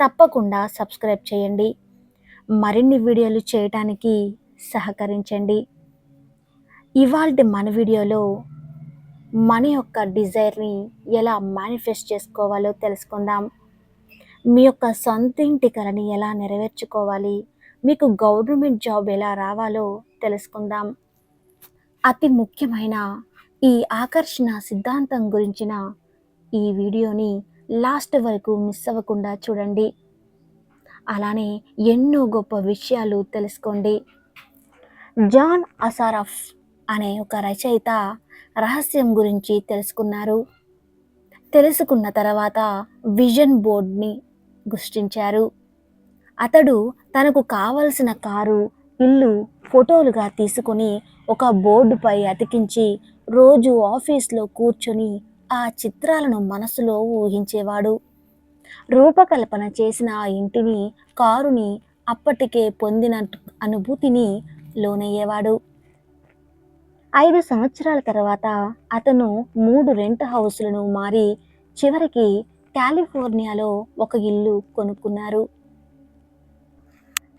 తప్పకుండా సబ్స్క్రైబ్ చేయండి. మరిన్ని వీడియోలు చేయటానికి సహకరించండి. ఇవాళ మన వీడియోలో మన యొక్క డిజైర్ని ఎలా మేనిఫెస్ట్ చేసుకోవాలో తెలుసుకుందాం. మీ యొక్క సొంత ఇంటి కలని ఎలా నెరవేర్చుకోవాలి? మీకు గవర్నమెంట్ జాబ్ ఎలా రావాలో తెలుసుకుందాం. అతి ముఖ్యమైన ఈ ఆకర్షణ సిద్ధాంతం గురించిన ఈ వీడియోని లాస్ట్ వరకు మిస్ అవ్వకుండా చూడండి. అలానే ఎన్నో గొప్ప విషయాలు తెలుసుకోండి. జాన్ అసారఫ్ అనే ఒక రచయిత రహస్యం గురించి తెలుసుకున్నారు. తెలుసుకున్న తర్వాత విజన్ బోర్డ్ని గుష్టించారు అతడు తనకు కావలసిన కారు ఇల్లు ఫోటోలుగా తీసుకుని ఒక బోర్డుపై అతికించి రోజు ఆఫీస్లో కూర్చొని ఆ చిత్రాలను మనసులో ఊహించేవాడు. రూపకల్పన చేసిన ఆ ఇంటిని కారుని అప్పటికే పొందిన అనుభూతిని లోనయ్యేవాడు. ఐదు సంవత్సరాల తర్వాత అతను మూడు రెంట్ హౌస్లను మారి చివరికి కాలిఫోర్నియాలో ఒక ఇల్లు కొనుక్కున్నారు.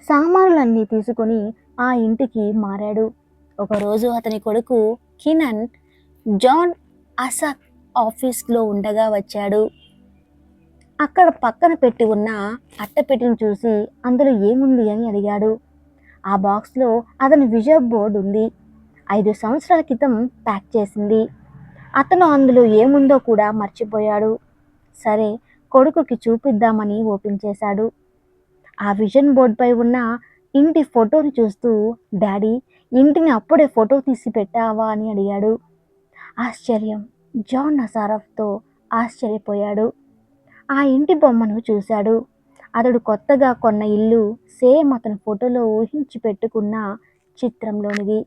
సామాన్లన్నీ తీసుకొని ఆ ఇంటికి మారాడు. ఒకరోజు అతని కొడుకు కినన్ జాన్ అసాక్ ఆఫీస్లో ఉండగా వచ్చాడు. అక్కడ పక్కన పెట్టి ఉన్న అట్టపెట్టిని చూసి అందులో ఏముంది అని అడిగాడు. ఆ బాక్స్లో అతని విజయ్ బోర్డు ఉంది. ఐదు సంవత్సరాల క్రితం ప్యాక్ చేసింది. అతను అందులో ఏముందో కూడా మర్చిపోయాడు. సరే కొడుకుకి చూపిద్దామని ఓపెన్ చేశాడు. ఆ విజన్ బోర్డుపై ఉన్న ఇంటి ఫోటోని చూస్తూ డాడీ ఇంటిని అప్పుడే ఫోటో తీసి పెట్టావా? అని అడిగాడు. ఆశ్చర్యం! జాన్ నసారఫ్తో ఆశ్చర్యపోయాడు. ఆ ఇంటి బొమ్మను చూశాడు. అతడు కొత్తగా కొన్న ఇల్లు సేమ్ అతని ఫోటోలో ఊహించి పెట్టుకున్న చిత్రంలోనిది.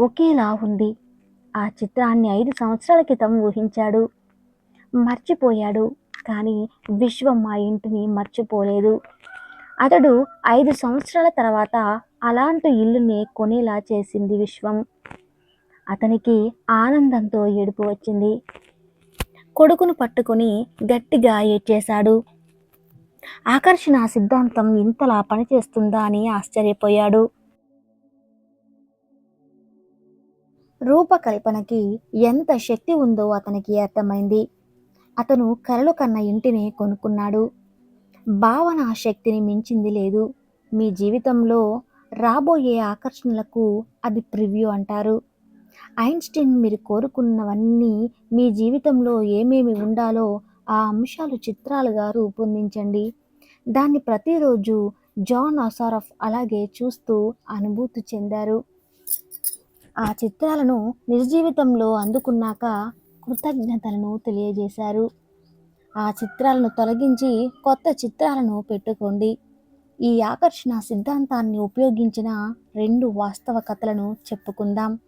ఒకేలా ఉంది. ఆ చిత్రాన్ని ఐదు సంవత్సరాల క్రితం ఊహించాడు. మర్చిపోయాడు. కానీ విశ్వం ఆ ఇంటిని మర్చిపోలేదు. అతడు ఐదు సంవత్సరాల తర్వాత అలాంటి ఇల్లుని కొనేలా చేసింది విశ్వం. అతనికి ఆనందంతో ఏడుపు వచ్చింది. కొడుకును పట్టుకొని గట్టిగా ఏడ్చేశాడు. ఆకర్షణ సిద్ధాంతం ఇంతలా పనిచేస్తుందా అని ఆశ్చర్యపోయాడు. రూపకల్పనకి ఎంత శక్తి ఉందో అతనికి అర్థమైంది. అతను కలలు కన్న ఇంటిని కొనుక్కున్నాడు. భావన శక్తిని మించింది లేదు. మీ జీవితంలో రాబోయే ఆకర్షణలకు అది ప్రివ్యూ అంటారు. ఐన్స్టీన్ మీరు కోరుకున్నవన్నీ మీ జీవితంలో ఏమేమి ఉండాలో ఆ అంశాలు చిత్రాలుగా రూపొందించండి. దాన్ని ప్రతిరోజు జాన్ అసారఫ్ అలాగే చూస్తూ అనుభూతి చెందారు. ఆ చిత్రాలను నిజ జీవితంలో అందుకున్నాక కృతజ్ఞతలను తెలియజేశారు. ఆ చిత్రాలను తొలగించి కొత్త చిత్రాలను పెట్టుకోండి. ఈ ఆకర్షణ సిద్ధాంతాన్ని ఉపయోగించిన రెండు వాస్తవ కథలను చెప్పుకుందాం.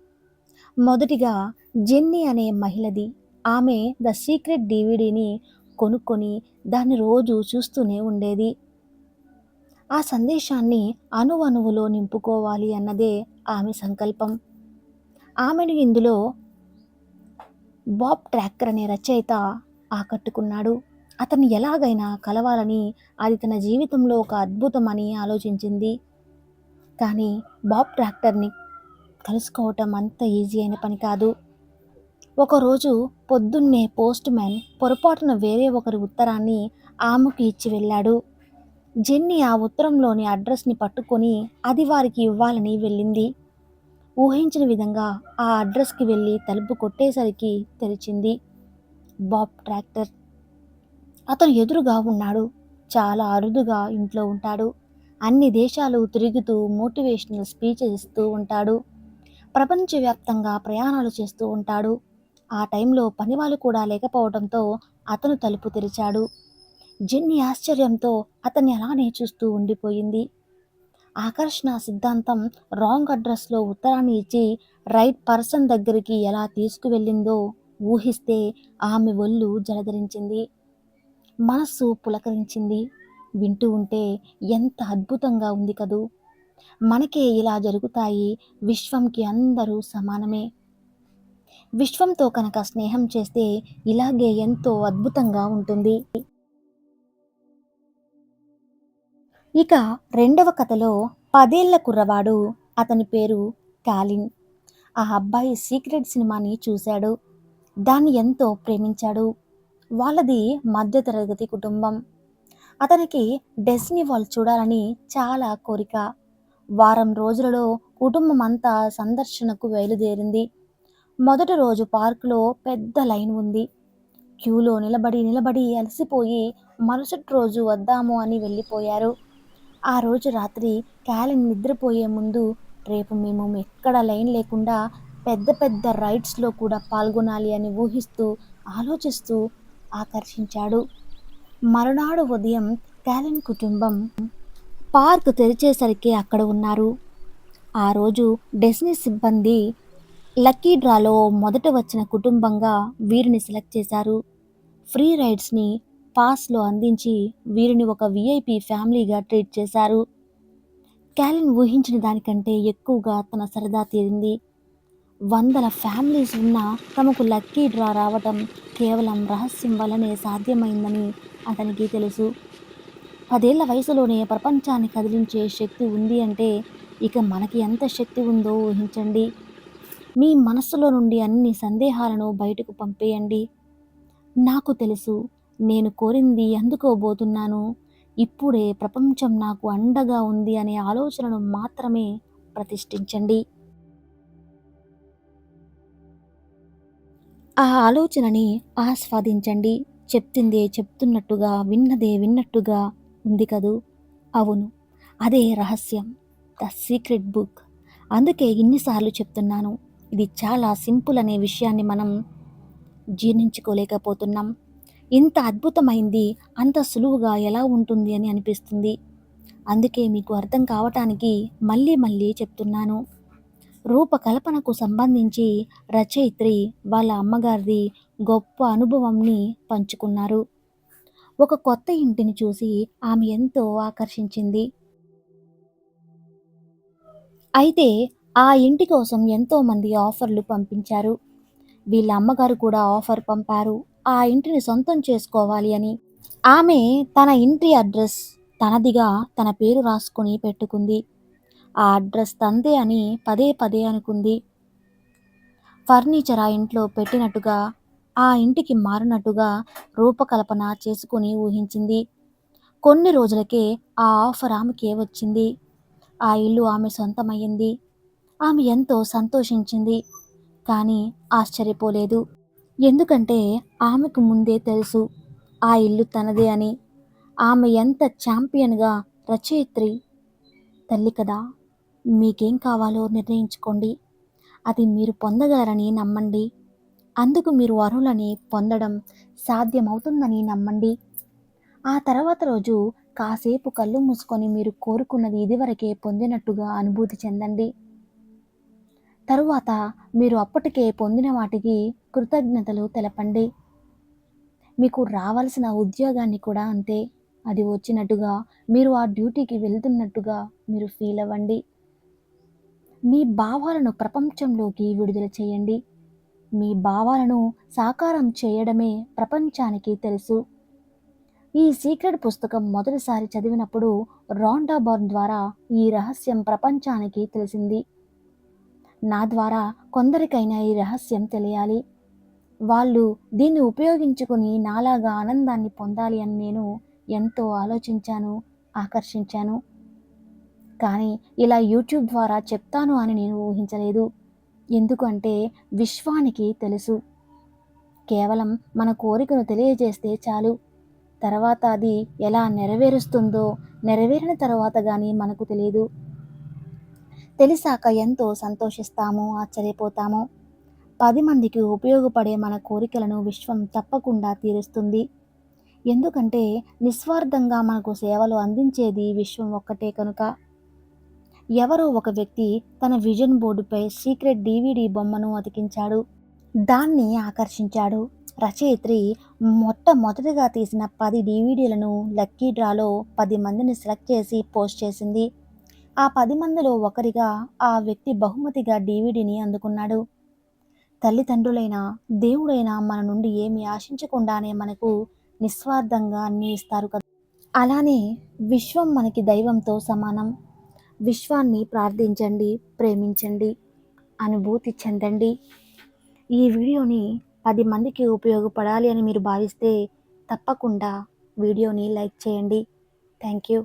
మొదటిగా జెన్నీ అనే మహిళది. ఆమె ద సీక్రెట్ డివిడీని కొనుక్కొని దాన్ని రోజు చూస్తూనే ఉండేది. ఆ సందేశాన్ని అణువణువులో నింపుకోవాలి అన్నదే ఆమె సంకల్పం. ఆమెను ఇందులో బాబ్ ట్రాక్కర్ అనే రచయిత ఆకట్టుకున్నాడు. అతన్ని ఎలాగైనా కలవాలని అది తన జీవితంలో ఒక అద్భుతమని ఆలోచించింది. కానీ బాబ్ ట్రాక్టర్ని కలుసుకోవటం అంత ఈజీ అయిన పని కాదు. ఒకరోజు పొద్దున్నే పోస్ట్ మ్యాన్ పొరపాటున వేరే ఒకరి ఉత్తరాన్ని ఆమెకు ఇచ్చి వెళ్ళాడు. జెన్నీ ఆ ఉత్తరంలోని అడ్రస్ని పట్టుకొని అది వారికి ఇవ్వాలని వెళ్ళింది. ఊహించిన విధంగా ఆ అడ్రస్కి వెళ్ళి తలుపు కొట్టేసరికి తెరిచింది బాబ్ ట్రాక్టర్. అతను ఎదురుగా ఉన్నాడు. చాలా అరుదుగా ఇంట్లో ఉంటాడు. అన్ని దేశాలు తిరుగుతూ మోటివేషనల్ స్పీచెస్ ఇస్తూ ఉంటాడు. ప్రపంచవ్యాప్తంగా ప్రయాణాలు చేస్తూ ఉంటాడు. ఆ టైంలో పనివాళ్ళు కూడా లేకపోవడంతో అతను తలుపు తెరిచాడు. జిన్ని ఆశ్చర్యంతో అతన్ని అలానే చూస్తూ ఉండిపోయింది. ఆకర్షణ సిద్ధాంతం రాంగ్ అడ్రస్లో ఉత్తరాన్ని ఇచ్చి రైట్ పర్సన్ దగ్గరికి ఎలా తీసుకువెళ్ళిందో ఊహిస్తే ఆమె ఒళ్ళు జలధరించింది. మనస్సు పులకరించింది. వింటూ ఉంటే ఎంత అద్భుతంగా ఉంది కదూ! మనకే ఇలా జరుగుతాయి. విశ్వంకి అందరూ సమానమే. విశ్వంతో కనుక స్నేహం చేస్తే ఇలాగే ఎంతో అద్భుతంగా ఉంటుంది. ఇక రెండవ కథలో పదేళ్ళ కుర్రవాడు అతని పేరు కాలిన్. ఆ అబ్బాయి సీక్రెట్ సినిమాని చూశాడు. దాన్ని ఎంతో ప్రేమించాడు. వాళ్ళది మధ్యతరగతి కుటుంబం. అతనికి డెస్నీ వాల్ చూడాలని చాలా కోరిక. వారం రోజులలో కుటుంబం అంతా సందర్శనకు బయలుదేరింది. మొదటి రోజు పార్కులో పెద్ద లైన్ ఉంది. క్యూలో నిలబడి నిలబడి అలసిపోయి మరుసటి రోజు వద్దాము అని వెళ్ళిపోయారు. ఆ రోజు రాత్రి క్యాలిన్ నిద్రపోయే ముందు రేపు మేము ఎక్కడ లైన్ లేకుండా పెద్ద పెద్ద రైడ్స్లో కూడా పాల్గొనాలి అని ఊహిస్తూ ఆలోచిస్తూ ఆకర్షించాడు. మరునాడు ఉదయం క్యాలిన్ కుటుంబం పార్క్ తెరిచేసరికి అక్కడ ఉన్నారు. ఆ రోజు డెస్నీ సిబ్బంది లక్కీ డ్రాలో మొదట వచ్చిన కుటుంబంగా వీరిని సెలెక్ట్ చేశారు. ఫ్రీ రైడ్స్ని పాస్లో అందించి వీరిని ఒక విఐపి ఫ్యామిలీగా ట్రీట్ చేశారు. క్యాలిన్ ఊహించిన దానికంటే ఎక్కువగా తన సరదా తీరింది. వందల ఫ్యామిలీస్ ఉన్నా తమకు లక్కీ డ్రా రావటం కేవలం రహస్యం వల్లనే సాధ్యమైందని అతనికి తెలుసు. పదేళ్ళ వయసులోనే ప్రపంచాన్ని కదిలించే శక్తి ఉంది అంటే ఇక మనకి ఎంత శక్తి ఉందో ఊహించండి. మీ మనస్సులో నుండి అన్ని సందేహాలను బయటకు పంపేయండి. నాకు తెలుసు నేను కోరింది అందుకోబోతున్నాను ఇప్పుడే ప్రపంచం నాకు అండగా ఉంది అనే ఆలోచనను మాత్రమే ప్రతిష్ఠించండి. ఆ ఆలోచనని ఆస్వాదించండి. చెప్తుందే చెప్తున్నట్టుగా విన్నదే విన్నట్టుగా ఉంది కదూ? అవును. అదే రహస్యం. The secret book. అందుకే ఇన్నిసార్లు చెప్తున్నాను. ఇది చాలా సింపుల్ అనే విషయాన్ని మనం జీర్ణించుకోలేకపోతున్నాం. ఇంత అద్భుతమైంది అంత సులువుగా ఎలా ఉంటుంది అని అనిపిస్తుంది. అందుకే మీకు అర్థం కావటానికి మళ్ళీ మళ్ళీ చెప్తున్నాను. రూపకల్పనకు సంబంధించి రచయిత్రి వాళ్ళ అమ్మగారిది గొప్ప అనుభవంని పంచుకున్నారు. ఒక కొత్త ఇంటిని చూసి ఆమె ఎంతో ఆకర్షించింది. అయితే ఆ ఇంటి కోసం ఎంతో మంది ఆఫర్లు పంపించారు. వీళ్ళ అమ్మగారు కూడా ఆఫర్ పంపారు. ఆ ఇంటిని సొంతం చేసుకోవాలి అని. ఆమె తన ఇంటి అడ్రస్ తనదిగా తన పేరు రాసుకొని పెట్టుకుంది. ఆ అడ్రస్ తందే అని పదే పదే అనుకుంది. ఫర్నిచర్ ఆ ఇంట్లో పెట్టినట్టుగా ఆ ఇంటికి మారినట్టుగా రూపకల్పన చేసుకుని ఊహించింది. కొన్ని రోజులకే ఆ ఆఫర్ ఆమెకే వచ్చింది. ఆ ఇల్లు ఆమె సొంతమయ్యింది. ఆమె ఎంతో సంతోషించింది. కానీ ఆశ్చర్యపోలేదు. ఎందుకంటే ఆమెకు ముందే తెలుసు ఆ ఇల్లు తనదే అని. ఆమె ఎంత ఛాంపియన్గా రచయిత్రి. తల్లి కదా మీకేం కావాలో నిర్ణయించుకోండి. అది మీరు పొందగలరని నమ్మండి. అందుకు మీరు అర్హులని పొందడం సాధ్యమవుతుందని నమ్మండి. ఆ తర్వాత రోజు కాసేపు కళ్ళు మూసుకొని మీరు కోరుకున్నది ఇదివరకే పొందినట్టుగా అనుభూతి చెందండి. తరువాత మీరు అప్పటికే పొందిన వాటికి కృతజ్ఞతలు తెలపండి. మీకు రావాల్సిన ఉద్యోగాన్ని కూడా అంతే అది వచ్చినట్టుగా మీరు ఆ డ్యూటీకి వెళ్తున్నట్టుగా మీరు ఫీల్ అవ్వండి. మీ భావాలను ప్రపంచంలోకి విడుదల చేయండి. మీ భావాలను సాకారం చేయడమే ప్రపంచానికి తెలుసు. ఈ సీక్రెట్ పుస్తకం మొదటిసారి చదివినప్పుడు రాండాబర్న్ ద్వారా ఈ రహస్యం ప్రపంచానికి తెలిసింది. నా ద్వారా కొందరికైనా ఈ రహస్యం తెలియాలి. వాళ్ళు దీన్ని ఉపయోగించుకుని నాలాగా ఆనందాన్ని పొందాలి అని నేను ఎంతో ఆలోచించాను ఆకర్షించాను. కానీ ఇలా యూట్యూబ్ ద్వారా చెప్తాను అని నేను ఊహించలేదు. ఎందుకంటే విశ్వానికి తెలుసు. కేవలం మన కోరికను తెలియజేస్తే చాలు. తర్వాత అది ఎలా నెరవేరుస్తుందో నెరవేరిన తర్వాత కానీ మనకు తెలియదు తెలిసాక ఎంతో సంతోషిస్తాము ఆశ్చర్యపోతాము. పది మందికి ఉపయోగపడే మన కోరికలను విశ్వం తప్పకుండా తీరుస్తుంది. ఎందుకంటే నిస్వార్థంగా మనకు సేవలు అందించేది విశ్వం ఒక్కటే కనుక. ఎవరో ఒక వ్యక్తి తన విజన్ బోర్డుపై సీక్రెట్ డివిడి బొమ్మను అతికించాడు. దాన్ని ఆకర్షించాడు. రచయిత్రి మొట్టమొదటిగా తీసిన పది డివిడీలను లక్కీ డ్రాలో పది మందిని సెలెక్ట్ చేసి పోస్ట్ చేసింది. ఆ పది మందిలో ఒకరిగా ఆ వ్యక్తి బహుమతిగా డివిడిని అందుకున్నాడు. తల్లిదండ్రులైన దేవుడైనా మన నుండి ఏమి ఆశించకుండానే మనకు నిస్వార్థంగా అన్ని ఇస్తారు కదా. అలానే విశ్వం మనకి దైవంతో సమానం. విశ్వాన్ని ప్రార్థించండి ప్రేమించండి అనుభూతి చెందండి. ఈ వీడియోని పది మందికి ఉపయోగపడాలి అని మీరు భావిస్తే తప్పకుండా వీడియోని లైక్ చేయండి. Thank you.